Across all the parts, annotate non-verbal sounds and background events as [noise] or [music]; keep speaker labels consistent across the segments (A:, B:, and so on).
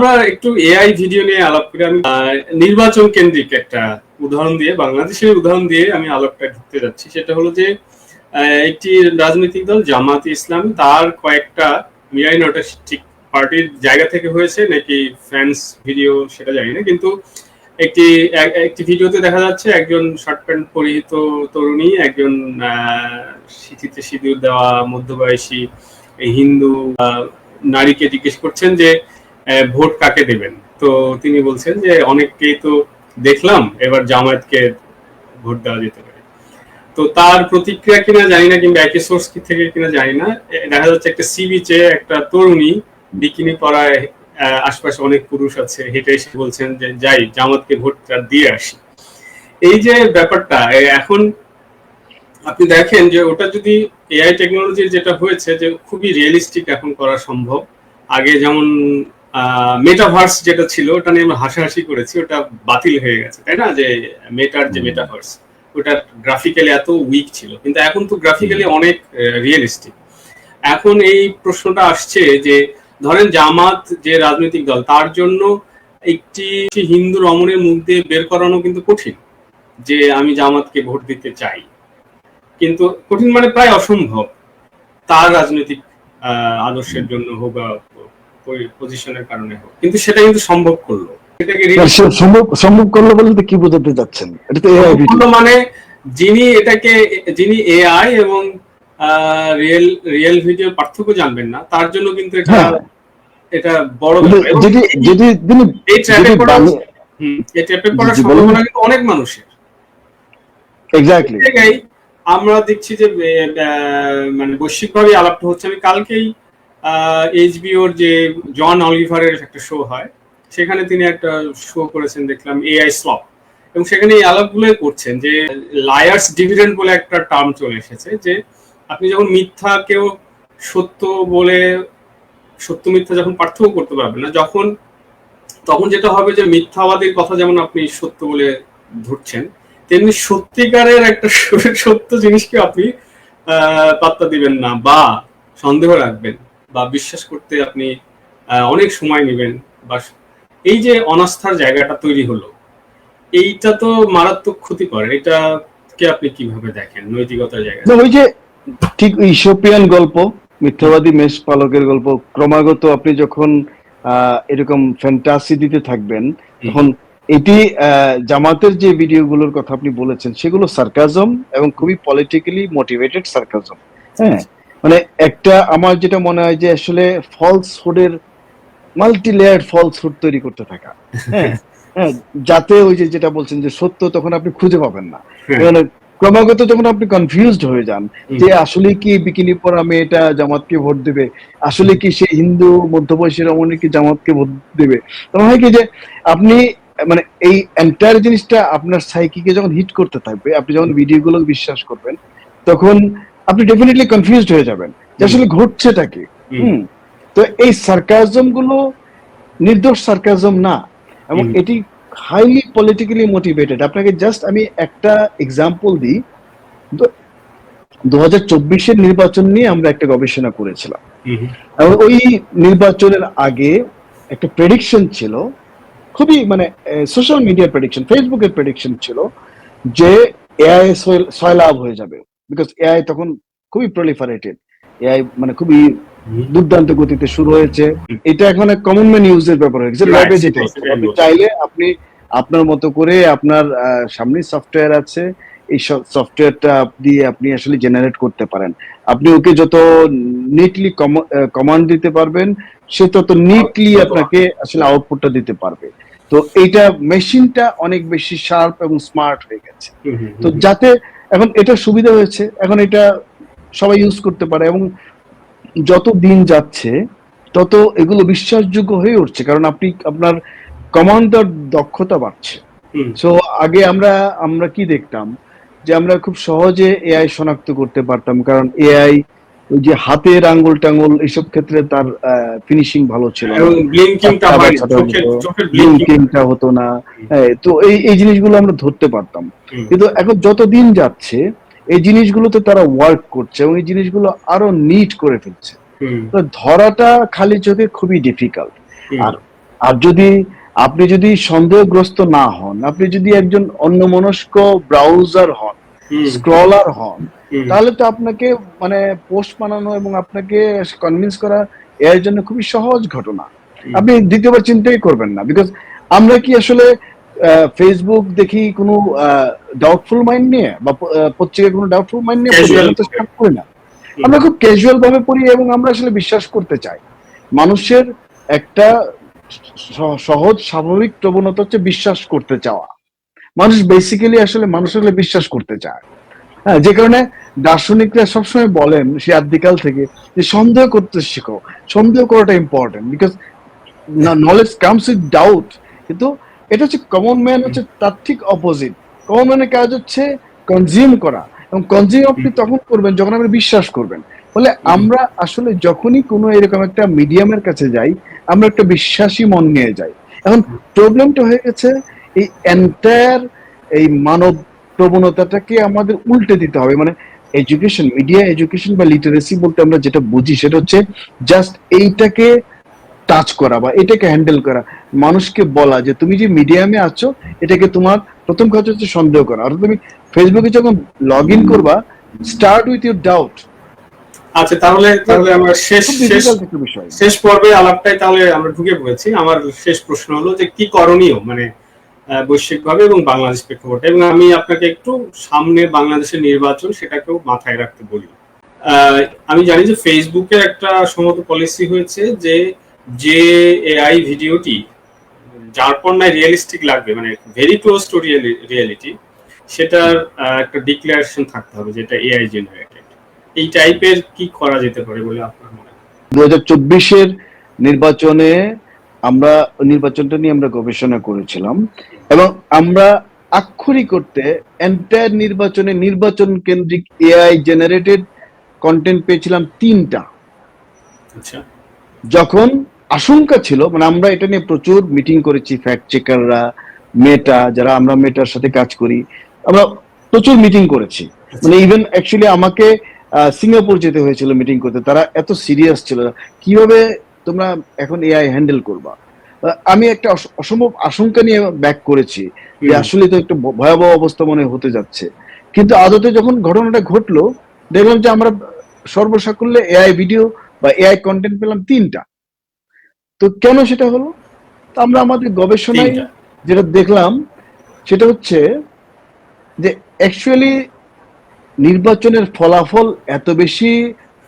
A: আমরা একটু AI video নিয়ে আলাপ করি। আমি নির্বাচন কেন্দ্রিক একটা উদাহরণ দিয়ে, বাংলাদেশের উদাহরণ দিয়ে আমি আলাপটা ঢুকতে যাচ্ছি। সেটা হলো যে একটি রাজনৈতিক দল, জামাত ইসলাম, তার কয়েকটা মিয়াই নটা ঠিক পার্টির জায়গা থেকে হয়েছে, নাকি ফ্যান্স ভিডিও সেটা জানি না, কিন্তু একটি, এক- একটি ভিডিওতে দেখা যাচ্ছে একজন শর্ট প্যান্ট পরিহিত তরুণী, একজন সিঁথিতে সিঁদুর দেওয়া মধ্যবয়সী হিন্দু নারীকে জিজ্ঞেস করছেন যে ভোট কাকে দেবেন? তো তিনি বলছেন যে, অনেককেই তো দেখলাম, এবার জামায়াতকে ভোট দেওয়া যেতে পারে। তো তার প্রতিক্রিয়া কিনা জানি না, কিংবা একই সোর্স কি থেকে কিনা জানি না। দেখা যাচ্ছে একটা সি বিচে একটা তরুণী বিকিনি পরায় আশপাশে অনেক পুরুষ আছে, হেঁটে এসে বলছেন যে, যাই, জামাতকে ভোটটা দিয়ে আসি। এই যে ব্যাপারটা এখন আপনি দেখেন যে, ওটা যদি এআই টেকনোলজির যেটা হয়েছে যে, খুবই রিয়েলিস্টিক এখন করা সম্ভব। আগে যেমন মেটাভার্স যেটা ছিল ওটা নিয়ে আমরা হাসাহাসি করেছি ওটা বাতিল হয়ে গেছে তাই না? যে মেটার যে মেটাভার্স ওটা গ্রাফিক্যালি এত উইক ছিল। কিন্তু এখন তো গ্রাফিক্যালি অনেক রিয়েলিস্টিক এখন এই প্রশ্নটা আসছে যে ধরেন জামাত যে রাজনৈতিক দল তার জন্য একটি হিন্দু রমণের মুখ দিয়ে বের করানো কিন্তু কঠিন যে আমি জামাতকে ভোট দিতে চাই। কিন্তু কঠিন মানে প্রায় অসম্ভব। তার রাজনৈতিক আহ, আদর্শের জন্য হোক বা পজিশনের কারণে হোক। কিন্তু সেটা কিন্তু সম্ভব করল।
B: সম্ভব সম্ভব করল বলতে কি বোঝাতে যাচ্ছেন? এটা তো এআই
A: মানে যিনি এটাকে যিনি এআই এবং রিয়েল রিয়েল ভিডিও পার্থক্য জানবেন না তার জন্য কিন্তু এটা
B: হ্যাঁ।
A: এটা বড়
B: যেটি যেটি
A: এই ট্র্যাপে হুম, এই ট্র্যাপে পড়ার সম্ভাবনা কিন্তু অনেক মানুষের।
B: এক্স্যাক্টলি
A: আমরা দেখছি যে মানে বৈশ্বিকভাবে আলাপটা হচ্ছে। আমি কালকেই এইচবিওর যে জন অলিভারের একটা শো হয়, সেখানে তিনি একটা শো করেছেন, দেখলাম এআই স্লপ এবং সেখানে এই আলাপগুলোই করছেন যে লায়ার্স ডিভিডেন্ড বলে একটা টার্ম চলে এসেছে যে, আপনি যখন মিথ্যাকেও সত্য বলে, সত্য মিথ্যা যখন পার্থক্য করতে পারবেন না, যখন, তখন যেটা হবে যে, মিথ্যাবাদীর কথা যেমন আপনি সত্য বলে ধরছেন, তেমনি সত্যিকারের একটা সত্য জিনিসকে আপনি পাত্তা দিবেন না বা সন্দেহ রাখবেন। বা বিশ্বাস করতে আপনি অনেক সময় নেবেন বা এই যে অনাস্থার জায়গাটা তৈরি হলো এইটা তো মারাত্মক ক্ষতি করে এটা কে আপনি কীভাবে দেখেন নৈতিকতার জায়গা
B: ওই যে ঠিক ইসোপিয়ান গল্প মিথ্যাবাদী মেষ পালকের গল্প ক্রমাগত আপনি যখন আহ, এরকম ফ্যান্টাসি দিতে থাকবেন তখন এটি আহ, জামাতের যে ভিডিওগুলোর কথা আপনি বলেছেন সেগুলো সার্কাজম এবং খুবই পলিটিক্যালি মোটিভেটেড সার্কাজম। হ্যাঁ? মানে একটা আমার যেটা মনে হয় যে আসলে ফলস হুডের মাল্টি লেয়ার ফলস হুড তৈরি করতে থাকা। হ্যাঁ [laughs] হ্যাঁ যাতে ওই যে যেটা বলছেন যে সত্য তখন আপনি খুঁজে পাবেন না।
A: হ্যাঁ।
B: মানে ক্রমাগত যখন আপনি কনফিউজড হয়ে যান যে আসলে কি বিকিনি পরা মেয়েটা জামাতকে ভোট দেবে আসলে কি সে হিন্দু মধ্যবয়সী রমণী কি জামাতকে ভোট দেবে? তখন হয় কি যে আপনি মানে এই এন্টায়ার জিনিসটা আপনার সাইকিকে যখন হিট করতে থাকবে আপনি যখন ভিডিওগুলো বিশ্বাস করবেন তখন আপনি ডেফিনেটলি কনফিউজড হয়ে যাবেন যে আসলে ঘটছেটা কি? তো এই সার্কাজমগুলো নির্দোষ সার্কাজম না এবং এটি হাইলি পলিটিক্যালি মোটিভেটেড আপনাকে জাস্ট আমি একটা এক্সাম্পল দিই। দু হাজার চব্বিশের নির্বাচন নিয়ে আমরা একটা গবেষণা করেছিলাম। এবং ওই নির্বাচনের আগে একটা প্রেডিকশন ছিল খুবই মানে সোশ্যাল মিডিয়ার প্রেডিকশন ফেসবুকের প্রেডিকশন ছিল যে এআই সয়লাভ হয়ে যাবে। বিকজ এআই তখন খুবই প্রলিফারেটেড এআই মানে খুবই দুর্দান্ত গতিতে শুরু হয়েছে। এটা এখন কমন ম্যান ইউজের ব্যাপার হয়ে গেছে। ল্যাবে।
A: সেটাই
B: আপনি চাইলে আপনি আপনার মতো করে আপনার সামনে সফটওয়্যার আছে। এই সফটওয়্যারটা দিয়ে আপনি আসলে জেনারেট করতে পারেন। আপনি ওকে যত নিটলি কমান্ড দিতে পারবেন সে তত নিটলি আপনাকে আসলে আউটপুটটা দিতে পারবে। তো এইটা মেশিনটা অনেক বেশি শার্প এবং স্মার্ট হয়ে গেছে। তো যাতে এখন এটা সুবিধা হয়েছে এখন এটা সবাই ইউজ করতে পারে এবং যত দিন যাচ্ছে তত এগুলো বিশ্বাসযোগ্য হয়ে উঠছে কারণ আপনি আপনার কমান্ডার দক্ষতা বাড়ছে। সো আগে আমরা আমরা কি দেখতাম? যে আমরা খুব সহজে এআই শনাক্ত করতে পারতাম কারণ এআই ওই যে হাতের আঙ্গুল টাঙ্গুল এইসব ক্ষেত্রে তার ফিনিশিং ভালো ছিল।
A: ব্লিঙ্কিংটা
B: হতো, না। হ্যাঁ, তো এই এই জিনিসগুলো আমরা ধরতে পারতাম। কিন্তু এখন যতদিন যাচ্ছে এই জিনিসগুলোতে তারা ওয়ার্ক করছে এবং এই জিনিসগুলো আরও নিট করে ফেলছে। তো ধরাটা খালি চোখে খুবই ডিফিকাল্ট আর আর যদি আপনি যদি সন্দেহগ্রস্ত না হন আপনি যদি একজন অন্যমনস্ক ব্রাউজার হন স্ক্রলার হন তাহলে তো আপনাকে মানে পোস্ট বানানো এবং আপনাকে কনভিন্স করা এর জন্য খুবই সহজ ঘটনা। আপনি দ্বিতীয়বার চিন্তাই করবেন না বিকজ আমরা কি আসলে ফেসবুক দেখি কোনো ডাউটফুল মাইন্ড নিয়ে বা প- আহ, পত্রিকায় কোনো ডাউটফুল মাইন্ড নিয়ে। করি না। আমরা খুব ক্যাজুয়াল ভাবে পড়ি এবং আমরা আসলে বিশ্বাস করতে চাই। মানুষের একটা সহজ স্বাভাবিক প্রবণতা হচ্ছে বিশ্বাস করতে চাওয়া। মানুষ বেসিক্যালি আসলে মানুষ আসলে বিশ্বাস করতে চায়। হ্যাঁ যে কারণে দার্শনিকরা সবসময় বলেন সে আদিকাল থেকে যে সন্দেহ করতে শিখো। সন্দেহ করাটা important because knowledge comes with doubt কিন্তু এটা হচ্ছে কমন ম্যান হচ্ছে তার ঠিক অপোজিট কমন ম্যানের কাজ হচ্ছে কনজিউম করা। এবং কনজিউম আপনি তখন করবেন যখন আপনি বিশ্বাস করবেন। ফলে আমরা আসলে যখনই কোনো এরকম একটা মিডিয়ামের কাছে যাই আমরা একটা বিশ্বাসী মন নিয়ে যাই। এখন প্রবলেমটা হয়ে গেছে এই এন্টায়ার এই মানব প্রবণতাটাকে আমাদের উল্টে দিতে হবে। মানে এডুকেশন মিডিয়া এডুকেশন বা লিটারেসি বলতে আমরা যেটা বুঝি সেটা হচ্ছে জাস্ট এইটাকে টাচ করা বা এটাকে হ্যান্ডেল করা। মানুষকে বলা যে তুমি যে মিডিয়ামে আছো এটাকে তোমার প্রথম কাজ হচ্ছে সন্দেহ করা। অর্থাৎ তুমি ফেসবুকে যখন লগ ইন করবা স্টার্ট উইথ ইউর ডাউট
A: আচ্ছা তাহলে তাহলে আমরা শেষ শেষ
B: বিষয়।
A: শেষ পর্বে আলাপটাই তাহলে আমরা ঢুকে পড়েছি। আমার শেষ প্রশ্ন হলো যে কি করণীয়? মানে বৈশ্বিকভাবে এবং বাংলাদেশ প্রেক্ষাপটে। এবং আমি আপনাকে একটু সামনে বাংলাদেশের নির্বাচন সেটাকেও মাথায় রাখতে বলি। আমি জানি যে ফেসবুকের একটা সম্মত পলিসি হয়েছে যে যে এআই ভিডিওটি, যার নাই রিয়েলিস্টিক লাগবে মানে ভেরি ক্লোজ টু রিয়েলিটি সেটার একটা ডিক্লারেশন থাকতে হবে যেটা এআই জেনারেটেড এই টাইপের কি করা যেতে পারে বলে আপনার মনে হয়?
B: দু হাজার চব্বিশের নির্বাচনে আমরা, নির্বাচনটা নিয়ে আমরা গবেষণা করেছিলাম। এবং আমরা আক্ষরিক করতে এন্টায়ার নির্বাচনে নির্বাচন কেন্দ্রিক এআই জেনারেটেড কন্টেন্ট পেয়েছিলাম তিনটা।
A: আচ্ছা।
B: যখন আশঙ্কা ছিল মানে আমরা এটা নিয়ে প্রচুর মিটিং করেছি ফ্যাক্ট চেকাররা মেটা যারা আমরা মেটার সাথে কাজ করি আমরা প্রচুর মিটিং করেছি। মানে ইভেন অ্যাকচুয়ালি আমাকে সিঙ্গাপুর যেতে হয়েছিল মিটিং করতে তারা এত সিরিয়াস ছিল কীভাবে তোমরা এখন এআই হ্যান্ডেল করবা? আমি একটা অসম্ভব আশঙ্কা নিয়ে ব্যাক করেছি যে আসলে তো একটা ভয়াবহ অবস্থা মনে হতে যাচ্ছে। কিন্তু আদতে যখন ঘটনাটা ঘটলো দেখলাম যে আমরা সর্বসাকুল্যে এআই ভিডিও বা এআই কন্টেন্ট পেলাম তিনটা। তো কেন সেটা হলো? তো আমরা আমাদের গবেষণায় যেটা দেখলাম সেটা হচ্ছে যে অ্যাকচুয়ালি নির্বাচনের ফলাফল এত বেশি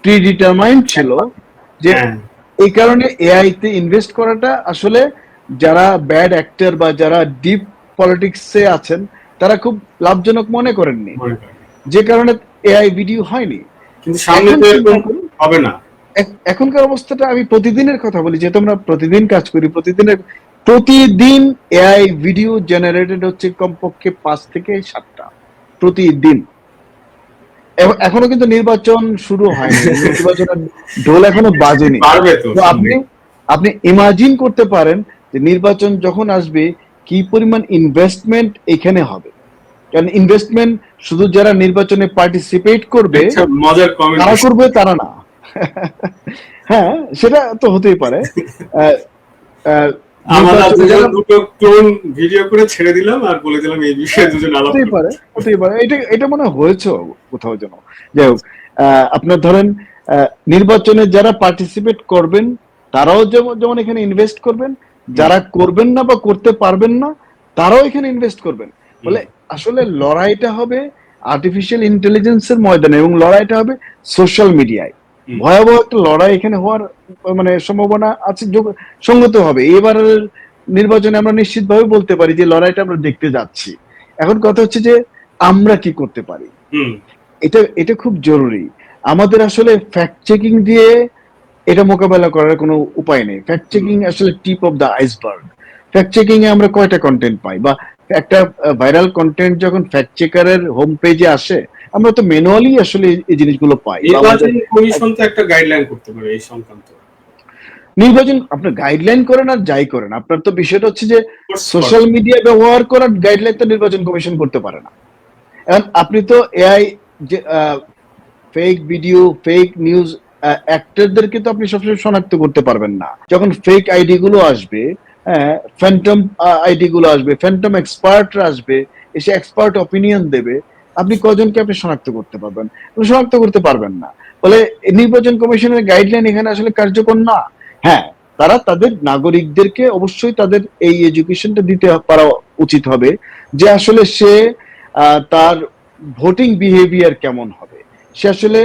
B: প্রিডিটারমাইন্ড ছিল যে
A: হ্যাঁ।
B: এই কারণে এআই তে ইনভেস্ট করাটা আসলে যারা ব্যাড অ্যাক্টর বা যারা ডিপ পলিটিক্সে আছেন তারা খুব লাভজনক মনে করেননি। যে কারণে এআই ভিডিও হয়নি।
A: কিন্তু সামনে তো এরকম হবে না।
B: এখনকার অবস্থাটা আমি প্রতিদিনের কথা বলি যেহেতু আমরা প্রতিদিন কাজ করি প্রতিদিনের প্রতিদিন এআই ভিডিও জেনারেটেড হচ্ছে কমপক্ষে পাঁচ থেকে সাতটা প্রতিদিন। এখনও কিন্তু নির্বাচন শুরু হয়নি। [laughs] নির্বাচনের ঢোল এখনও বাজেনি। আপনি আপনি ইমাজিন করতে পারেন যে নির্বাচন যখন আসবে কি পরিমাণ ইনভেস্টমেন্ট এখানে হবে? কারণ ইনভেস্টমেন্ট শুধু যারা নির্বাচনে পার্টিসিপেট করবে
A: আচ্ছা,
B: তারা করবে তারা না। [laughs] হ্যাঁ সেটা তো হতেই পারে। [laughs]
A: আমরা
B: নির্বাচনে
A: দুজন
B: যারা-
A: দুটো ক্লোন ভিডিও করে ছেড়ে দিলাম আর বলে দিলাম এই বিষয়ে দুজন আলাপ
B: হতেই পারে হতেই পারে। এটা এটা মনে হয়েছে কোথাও যেন। যাই হোক আপনার ধরেন নির্বাচনে যারা পার্টিসিপেট করবেন তারাও যেমন যেমন এখানে ইনভেস্ট করবেন যারা করবেন না বা করতে পারবেন না তারাও এখানে ইনভেস্ট করবেন। বলে আসলে লড়াইটা হবে আর্টিফিশিয়াল ইন্টেলিজেন্সের ময়দানে এবং লড়াইটা হবে সোশ্যাল মিডিয়ায়। ভয়াবহ একটা লড়াই এখানে হওয়ার মানে সম্ভাবনা আছে সঙ্গত হবে। এবারের নির্বাচনে আমরা নিশ্চিতভাবে বলতে পারি যে লড়াইটা আমরা দেখতে যাচ্ছি। এখন কথা হচ্ছে যে আমরা কি করতে পারি? এটা এটা খুব জরুরি। আমাদের আসলে ফ্যাক্ট চেকিং দিয়ে এটা মোকাবেলা করার কোনো উপায় নেই। ফ্যাক্ট চেকিং আসলে tip of the iceberg fact checking এ আমরা কয়টা কন্টেন্ট পাই? বা একটা ভাইরাল কন্টেন্ট যখন ফ্যাক্ট চেকারের হোম পেজে আসে আমরা তো ম্যানুয়ালি আসলে এই- জিনিসগুলো পাই।
A: নির্বাচন কমিশন তো একটা গাইডলাইন করতে পারে এই সংক্রান্ত।
B: নির্বাচন আপনার গাইডলাইন করেন আর যাই করেন আপনার তো বিষয়টা হচ্ছে যে সোশ্যাল মিডিয়া ব্যবহার করার গাইডলাইন তো নির্বাচন কমিশন করতে পারে না। এখন আপনি তো এআই যে ফেক ভিডিও ফেক নিউজ অ্যাক্টরদেরকে তো আপনি সবসময় শনাক্ত করতে পারবেন না। যখন ফেক আইডি গুলো আসবে হ্যাঁ ফ্যান্টম আইডি গুলো আসবে ফ্যান্টম এক্সপার্টরা আসবে এসে এক্সপার্ট অপিনিয়ন দেবে আপনি কজনকে আপনি শনাক্ত করতে পারবেন? শনাক্ত করতে পারবেন না। ফলে নির্বাচন কমিশনের গাইডলাইন এখানে আসলে কার্যকর না। হ্যাঁ তারা তাদের নাগরিকদেরকে অবশ্যই তাদের এই এডুকেশনটা দিতে পারা উচিত হবে যে আসলে সে তার ভোটিং বিহেভিয়ার কেমন হবে। সে আসলে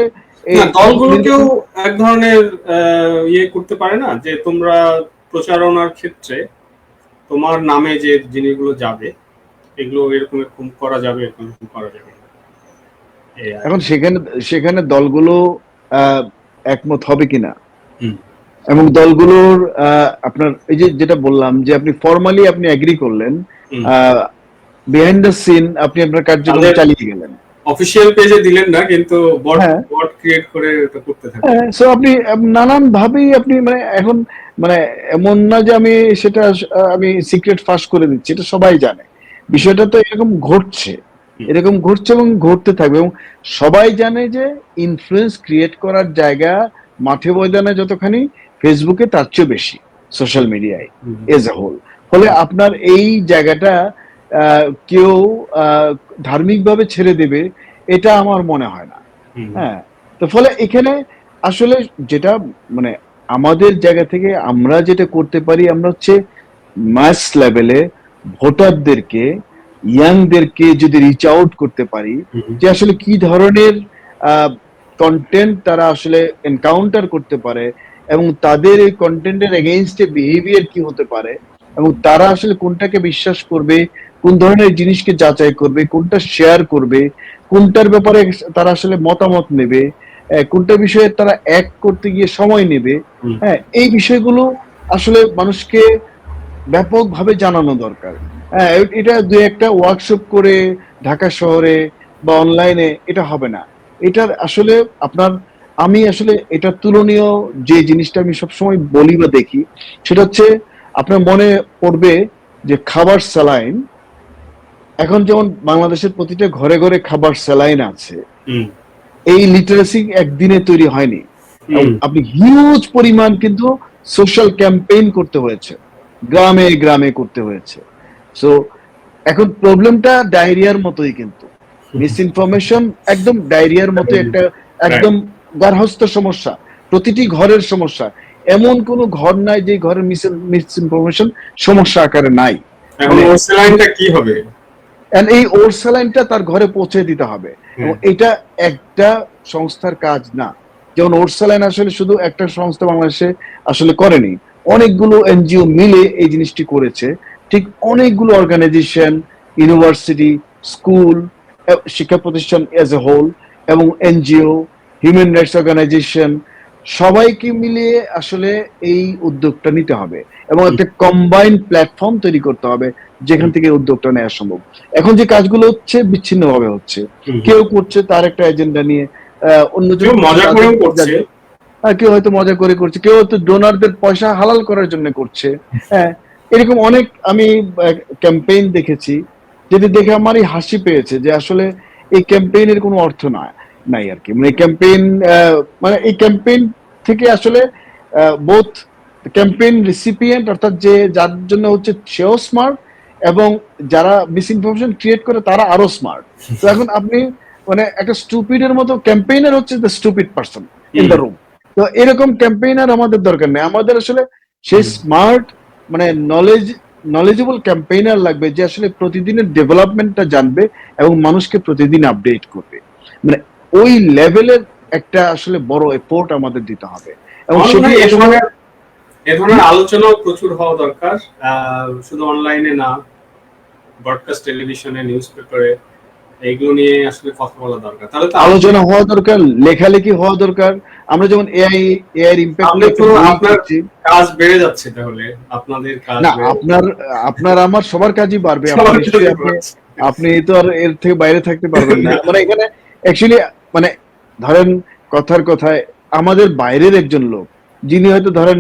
A: দলগুলোকেও এক ধরনের ইয়ে করতে পারে না যে তোমরা প্রচারণার ক্ষেত্রে তোমার নামে যে জিনিসগুলো যাবে এগুলো এরকম এরকম করা যাবে এরকম করা যাবে।
B: এখন সেখানে সেখানে দলগুলো একমত হবে কিনা এবং দলগুলোর আপনার এই যে যেটা বললাম যে আপনি ফর্মালি আপনি এগ্রি করলেন। বিহাইন্ড দ্য সিন আপনি আপনার কার্যক্রম চালিয়ে গেলেন
A: অফিসিয়াল পেজে দিলেন না কিন্তু বট
B: হ্যাঁ।
A: বট ক্রিয়েট করে এটা করতে থাকেন
B: সো আপনি নানান ভাবেই আপনি মানে এখন মানে এমন না যে আমি সেটা আমি সিক্রেট ফাঁস করে দিচ্ছি এটা সবাই জানে বিষয়টা তো এরকম ঘটছে। এরকম ঘুরছে এবং ঘুরতে থাকবে এবং সবাই জানে যে ইনফ্লুয়েন্স ক্রিয়েট করার জায়গা মাঠে ময়দানে যতখানি ফেসবুকে তার চেয়ে বেশি সোশ্যাল মিডিয়ায় এজ এ হোল ফলে আপনার এই জায়গাটা কেউ ধার্মিকভাবে ছেড়ে দেবে এটা আমার মনে হয় না। হ্যাঁ তো ফলে এখানে আসলে যেটা মানে আমাদের জায়গা থেকে আমরা যেটা করতে পারি আমরা হচ্ছে মাস লেভেলে ভোটারদেরকে ইয়াংদেরকে যদি রিচ আউট করতে পারি। যে আসলে কি ধরনের কন্টেন্ট তারা আসলে এনকাউন্টার করতে পারে এবং তাদের এই কন্টেন্টের এগেইনস্টে বিহেভিয়ার কি হতে পারে এবং তারা আসলে কোনটাকে বিশ্বাস করবে কোন ধরনের জিনিসকে যাচাই করবে কোনটা শেয়ার করবে কোনটার ব্যাপারে তারা আসলে মতামত নেবে কোনটা বিষয়ে তারা এক করতে গিয়ে সময় নেবে হ্যাঁ এই বিষয়গুলো আসলে মানুষকে ব্যাপকভাবে জানানো দরকার। হ্যাঁ এটা দু একটা ওয়ার্কশপ করে ঢাকা শহরে বা অনলাইনে এটা হবে না। এটার আসলে আপনার আমি আসলে এটা তুলনীয় যে জিনিসটা আমি সবসময় বলি বা দেখি সেটা হচ্ছে আপনার মনে পড়বে যে খাবার স্যালাইন এখন যেমন বাংলাদেশের প্রতিটা ঘরে ঘরে খাবার স্যালাইন আছে। এই লিটারেসি একদিনে তৈরি হয়নি। আপনি হিউজ পরিমাণ কিন্তু সোশ্যাল ক্যাম্পেইন করতে হয়েছে। গ্রামে গ্রামে করতে হয়েছে। সো এখন প্রবলেমটা ডায়রিয়ার মতোই কিন্তু। মিস ইনফরমেশন একদম ডায়রিয়ার মতো একটা একদম গার্হস্থ সমস্যা প্রতিটি ঘরের সমস্যা। এমন কোনো ঘর নাই যে ঘরের মিস ইনফরমেশন সমস্যা আকারে নাই। মানে-
A: কি হবে?
B: এই ওরসালাইনটা তার ঘরে পৌঁছে দিতে হবে। এবং এটা একটা সংস্থার কাজ না। যেমন ওরসালাইন আসলে শুধু একটা সংস্থা বাংলাদেশে আসলে করেনি। অনেকগুলো এনজিও মিলে এই জিনিসটি করেছে। ঠিক অনেকগুলো অর্গানাইজেশন ইউনিভার্সিটি স্কুল শিক্ষা প্রতিষ্ঠান এজ এ হোল এবং এনজিও হিউম্যান রাইটস অর্গানাইজেশন সবাইকে মিলিয়ে আসলে এই উদ্যোগটা নিতে হবে এবং একটা কম্বাইন প্ল্যাটফর্ম তৈরি করতে হবে যেখান থেকে উদ্যোগটা নেওয়া সম্ভব। এখন যে কাজগুলো হচ্ছে বিচ্ছিন্ন ভাবে হচ্ছে কেউ করছে তার একটা এজেন্ডা নিয়ে অন্যজন
A: কেউ মজা করেও করছে।
B: কেউ হয়তো মজা করে করছে কেউ হয়তো ডোনারদের পয়সা হালাল করার জন্য করছে। হ্যাঁ এরকম অনেক আমি ক্যাম্পেইন দেখেছি যেটি দেখে আমারই হাসি পেয়েছে যে আসলে এই ক্যাম্পেইনের কোনো অর্থ না নাই আর কি। মানে ক্যাম্পেইন মানে এই ক্যাম্পেইন থেকে আসলে বোথ ক্যাম্পেইন রিসিপিয়েন্ট অর্থাৎ যে যার জন্য হচ্ছে সেও স্মার্ট এবং যারা মিস ইনফরমেশন ক্রিয়েট করে তারা আরও স্মার্ট তো এখন আপনি মানে একটা স্টুপিডের মতো ক্যাম্পেইনার হচ্ছে the stupid person in the room তো এরকম ক্যাম্পেইনার আমাদের দরকার নেই। আমাদের আসলে সেই স্মার্ট মানে নলেজ নলেজেবল ক্যাম্পেইনার লাগবে যে আসলে প্রতিদিনের ডেভেলপমেন্টটা জানবে এবং মানুষকে প্রতিদিন আপডেট করবে। মানে ওই লেভেলের একটা আসলে বড় এফোর্ট আমাদের দিতে হবে। এবং সেটি
A: এ ধরনের আলোচনাও প্রচুর হওয়া দরকার। শুধু অনলাইনে না ব্রডকাস্ট টেলিভিশনে নিউজ পেপারে এইগুলো নিয়ে আসলে কথা বলা দরকার। তাহলে তো
B: আলোচনা হওয়া দরকার লেখালেখি হওয়া দরকার আমরা যেমন এআই এআই এর ইম্প্যাক্ট
A: কাজ বেড়ে যাচ্ছে তাহলে আপনাদের কাজ
B: না আপনার আপনার আমার সবার কাজই বাড়বে। আপনি তো আর এর থেকে বাইরে থাকতে পারবেন না। [laughs] মানে এখানে অ্যাকচুয়ালি মানে ধরেন কথার কথায় আমাদের বাইরের একজন লোক যিনি হয়তো ধরেন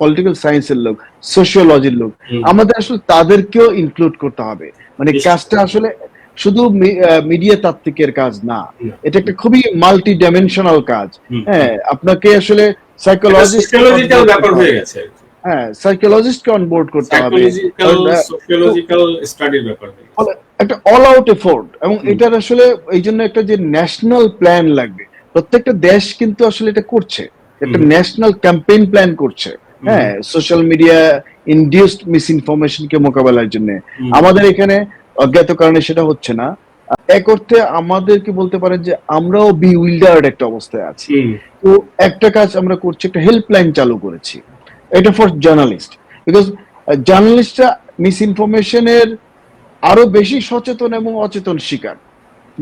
B: পলিটিক্যাল সায়েন্সের লোক সোশিওলজির লোক আমাদের আসলে তাদেরকেও ইনক্লুড করতে হবে। মানে কাজটা আসলে শুধু মিডিয়া তাত্ত্বিকের কাজ না এটা একটা খুবই মাল্টি ডাইমেনশনাল কাজ হ্যাঁ আপনাকে আসলে সাইকোলজিস্ট
A: ব্যাপার হয়ে গেছে।
B: হ্যাঁ সাইকোলজিস্টকে অনবোর্ড করতে হবে।
A: ব্যাপার
B: একটা অল আউট এফোর্ট এবং এটার আসলে এই জন্য একটা যে ন্যাশনাল প্ল্যান লাগবে প্রত্যেকটা দেশ কিন্তু আসলে এটা করছে। একটা ন্যাশনাল ক্যাম্পেইন প্ল্যান করছে। হ্যাঁ সোশ্যাল মিডিয়া ইনডিউসড মিস ইনফরমেশনকে মোকাবেলার জন্য। আমাদের এখানে অজ্ঞাত কারণে সেটা হচ্ছে না। এক অর্থে আমাদেরকে বলতে পারেন যে আমরাও বি উইল্ডার্ড একটা অবস্থায় আছি। তো একটা কাজ আমরা করছি একটা হেল্পলাইন চালু করেছি। এটা ফর জার্নালিস্ট বিকজ জার্নালিস্টরা মিস ইনফরমেশনের আরও বেশি সচেতন এবং অচেতন শিকার।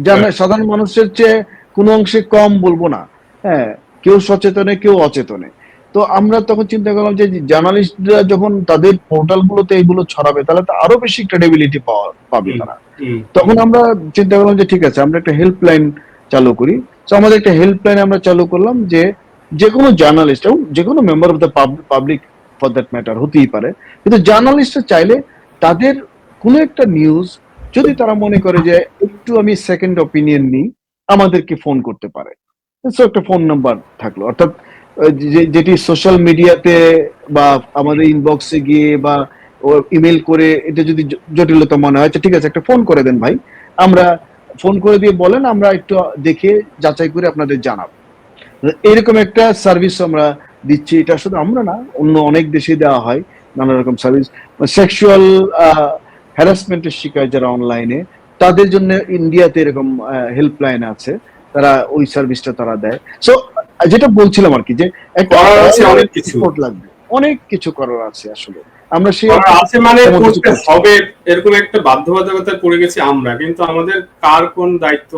B: জানা
A: Right.
B: সাধারণ মানুষের চেয়ে কোনো অংশে কম বলব না। হ্যাঁ কেউ সচেতনে কেউ অচেতনে। তো আমরা তখন চিন্তা করলাম যে জার্নালিস্টরা যখন তাদের পোর্টাল গুলোতে এইগুলো ছড়াবে তাহলে তো আরও বেশি ক্রেডিবিলিটি পাওয়া পাবে তারা। তখন আমরা চিন্তা করলাম যে ঠিক আছে আমরা একটা হেল্পলাইন চালু করি। তো আমাদের একটা হেল্পলাইন আমরা চালু করলাম যে যে কোনো জার্নালিস্ট এবং যে কোনো member of the public for that matter হতেই পারে। কিন্তু জার্নালিস্টরা চাইলে তাদের কোনো একটা নিউজ যদি তারা মনে করে যে একটু আমি সেকেন্ড অপিনিয়ন নিই আমাদেরকে ফোন করতে পারে। একটা ফোন নাম্বার থাকল। অর্থাৎ যেটি সোশ্যাল মিডিয়াতে বা আমাদের ইনবক্সে গিয়ে বা ইমেল করে এটা যদি জটিলতা মনে হয় আচ্ছা ঠিক আছে, একটা ফোন করে দেন ভাই। আমরা ফোন করে দিয়ে বলেন, আমরা একটু দেখে যাচাই করে আপনাদের জানাব। এরকম একটা সার্ভিস আমরা দিচ্ছি, এটা শুধু আমরা না, অন্য অনেক দেশে দেওয়া হয় নানা রকম সার্ভিস সেক্সুয়াল হ্যারাসমেন্টের শিকার যারা অনলাইনে তাদের জন্য ইন্ডিয়াতে এরকম হেল্পলাইন আছে। তারা ওই সার্ভিসটা তারা দেয়। সো যেটা বলছিলাম আর কি যে একটা
A: অনেক কিছু।
B: লাগবে। অনেক কিছু করার আছে আসলে। আমরা সেই
A: আছে মানে করতে হবে এরকম একটা বাধ্যবাধকতা পড়ে গেছি আমরা। কিন্তু আমাদের কার কোন দায়িত্ব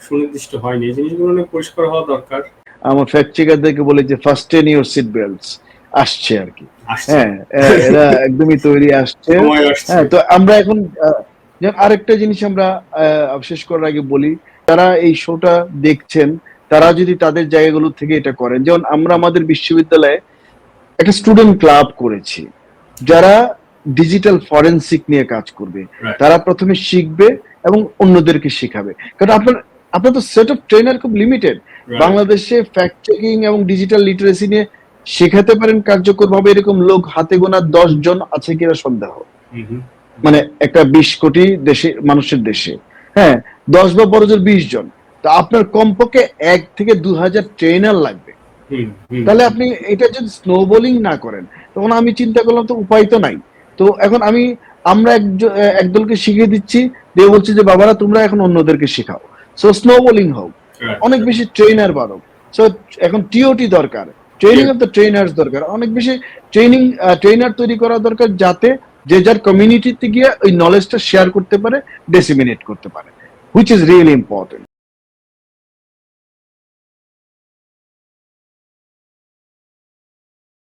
A: সুনির্দিষ্ট হয়নি। এই জিনিসগুলো অনেক পরিষ্কার হওয়া দরকার।
B: আমার ফ্যাক্ট চেকারদেরকে বলে যে fasten your seat belts আসছে আর কি। হ্যাঁ এরা [laughs] একদমই তৈরি আসছে।
A: আসছে।
B: হ্যাঁ তো আমরা এখন যেমন আরেকটা জিনিস আমরা শেষ করার আগে বলি তারা এই শোটা দেখছেন তারা যদি তাদের জায়গাগুলো থেকে এটা করেন যেমন আমরা আমাদের বিশ্ববিদ্যালয়ে একটা স্টুডেন্ট ক্লাব করেছি যারা ডিজিটাল ফরেনসিক নিয়ে কাজ করবে তারা প্রথমে শিখবে এবং অন্যদেরকে শেখাবে। কারণ আপনার আপনার তো সেট অফ ট্রেনার খুব লিমিটেড বাংলাদেশে ফ্যাক্ট চেকিং এবং ডিজিটাল লিটারেসি নিয়ে শেখাতে পারেন কার্যকর ভাবে এরকম লোক হাতে গোনা দশ জন আছে কিনা সন্দেহ। মানে একটা বিশ কোটি দেশে মানুষের দেশে। হ্যাঁ দশ বা বড় জোর বিশ জন। তা আপনার কমপক্ষে এক থেকে দু হাজার ট্রেনার লাগবে। তাহলে আপনি এটা যদি স্নো বোলিং না করেন তখন আমি চিন্তা করলাম তো উপায় তো নাই। তো এখন আমি আমরা একদলকে শিখিয়ে দিচ্ছি দিয়ে বলছি যে বাবারা তোমরা এখন অন্যদেরকে শেখাও। সো স্নো বোলিং হোক অনেক বেশি ট্রেনার বাড়ো সো এখন টিওটি দরকার ট্রেনিং অফ দ্য ট্রেনার্স দরকার। অনেক বেশি ট্রেনিং ট্রেনার তৈরি করা দরকার যাতে যে যার কমিউনিটিতে গিয়ে ওই নলেজটা শেয়ার করতে পারে ডেসিমিনেট করতে পারে হুইচ ইজ রিয়েলি ইম্পর্টেন্ট